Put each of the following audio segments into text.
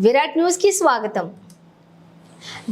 విరాట్ న్యూస్కి స్వాగతం.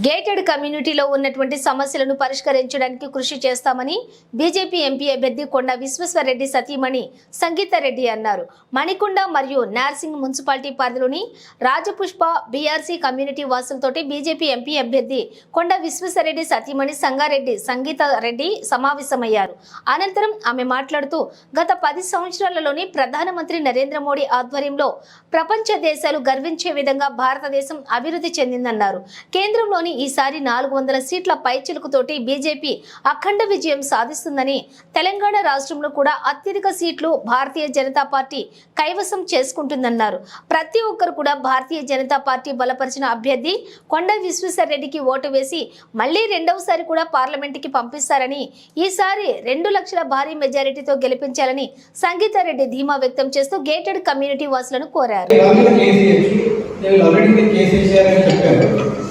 గేటెడ్ కమ్యూనిటీలో ఉన్నటువంటి సమస్యలను పరిష్కరించడానికి కృషి చేస్తామని బీజేపీ ఎంపీ అభ్యర్థి కొండ విశ్వేశ్వరరెడ్డి సతీమణి సంగీతారెడ్డి అన్నారు. మణికొండ మరియు నార్సింగ్ మున్సిపాలిటీ పరిధిలోని రాజపుష్ప బీఆర్సీ కమ్యూనిటీ వాసులతోటి బీజేపీ ఎంపీ అభ్యర్థి కొండ విశ్వేశ్వరరెడ్డి సతీమణి సంగారెడ్డి సంగీతారెడ్డి సమావేశమయ్యారు. అనంతరం ఆమె మాట్లాడుతూ గత పది సంవత్సరాలలోని ప్రధానమంత్రి నరేంద్ర మోడీ ఆధ్వర్యంలో ప్రపంచ దేశాలు గర్వించే విధంగా భారతదేశం అభివృద్ధి చెందిందన్నారు. కేంద్రంలోని ఈసారి నాలుగు వందల సీట్ల పైచిలుకుతోటి బీజేపీ అఖండ విజయం సాధిస్తుందని తెలంగాణ రాష్ట్రంలో కూడా అత్యధిక సీట్లు భారతీయ జనతా పార్టీ కైవసం చేసుకుంటుందన్నారు. ప్రతి ఒక్కరు కూడా భారతీయ జనతా పార్టీ బలపరిచిన అభ్యర్థి కొండ విశ్వేశ్వరరెడ్డికి ఓటు వేసి మళ్ళీ రెండవసారి కూడా పార్లమెంటుకి పంపిస్తారని ఈసారి రెండు లక్షల భారీ మెజారిటీతో గెలిపించాలని సంగీతారెడ్డి ధీమా వ్యక్తం చేస్తూ గేటెడ్ కమ్యూనిటీ వాసులను కోరారు.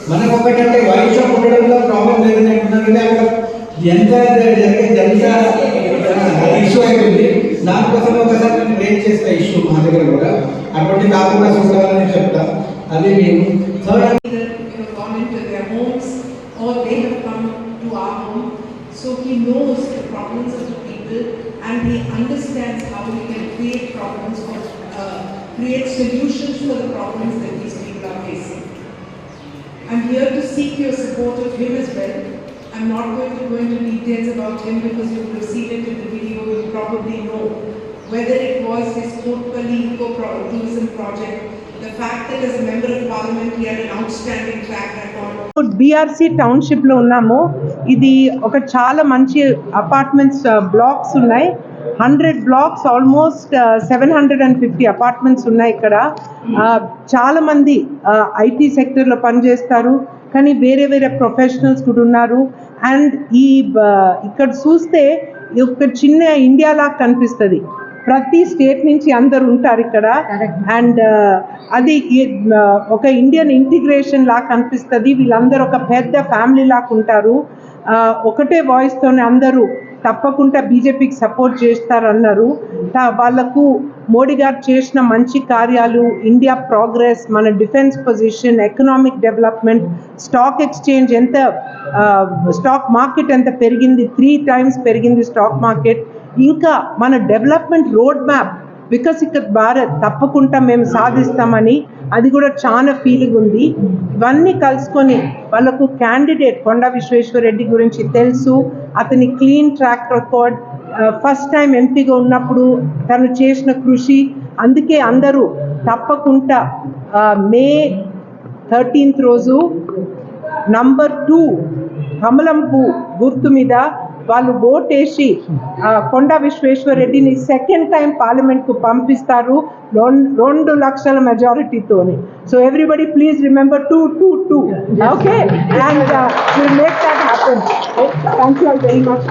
మనకు ఒకటంటే వాయు షాప్ ఉండడంలో ప్రాబ్లం లేదని అంటున్నారు. ఎంత ఇష్యూ అయింది దానికోసం ఒకసారి ప్రేమ్ చేసిన ఇష్యూ మా దగ్గర కూడా. అటువంటి కాకుండా చూడాలని చెప్తా. అది మేము create solutions for the problems that these people are facing. I'm here to seek your support of him as well. I'm not going to go into details about him because you would have seen it in the video, you probably know. Whether it was his Kotpalli eco-tourism project, the fact that as a member of parliament he had an outstanding track record BRC టౌన్షిప్లో ఉన్నాము ఇది ఒక చాలా మంచి apartments blocks ఉన్నాయి hundred blocks almost seven hundred and fifty apartments ఉన్నాయి ఇక్కడ. ఆ, చాలా మంది ఐటీ సెక్టర్లో పనిచేస్తారు కానీ వేరే వేరే ప్రొఫెషనల్స్ కూడా ఉన్నారు. అండ్ ఈ ఇక్కడ చూస్తే ఒక చిన్న ఇండియా లాగా కనిపిస్తుంది. ప్రతి స్టేట్ నుంచి అందరు ఉంటారు ఇక్కడ. అండ్ అది ఒక ఇండియన్ ఇంటిగ్రేషన్ లాగా కనిపిస్తుంది. వీళ్ళందరూ ఒక పెద్ద ఫ్యామిలీ లాగా ఉంటారు ఒకటే వాయిస్తోనే అందరూ తప్పకుండా బీజేపీకి సపోర్ట్ చేస్తారన్నారు. వాళ్ళకు మోడీ గారు చేసిన మంచి కార్యాలు ఇండియా ప్రోగ్రెస్ మన defence position economic development stock exchange ఎంత స్టాక్ మార్కెట్ ఎంత పెరిగింది త్రీ టైమ్స్ పెరిగింది స్టాక్ మార్కెట్. ఇంకా మన డెవలప్మెంట్ రోడ్ మ్యాప్ వికసిత భారత్ తప్పకుండా మేము సాధిస్తామని అది కూడా చాలా ఫీలింగ్ ఉంది. ఇవన్నీ కలుసుకొని వాళ్ళకు క్యాండిడేట్ కొండ విశ్వేశ్వరరెడ్డి గురించి తెలుసు. అతని clean track record first time ఎంపీగా ఉన్నప్పుడు తను చేసిన కృషి. అందుకే అందరూ తప్పకుండా మే థర్టీన్త్ రోజు నంబర్ టూ కమలంపు గుర్తు మీద వాళ్ళు ఓటేసి కొండ విశ్వేశ్వరరెడ్డిని సెకండ్ టైం పార్లమెంట్కు పంపిస్తారు రెండు రెండు లక్షల మెజారిటీతోని so everybody please remember two two two okay and make that happen thank you very much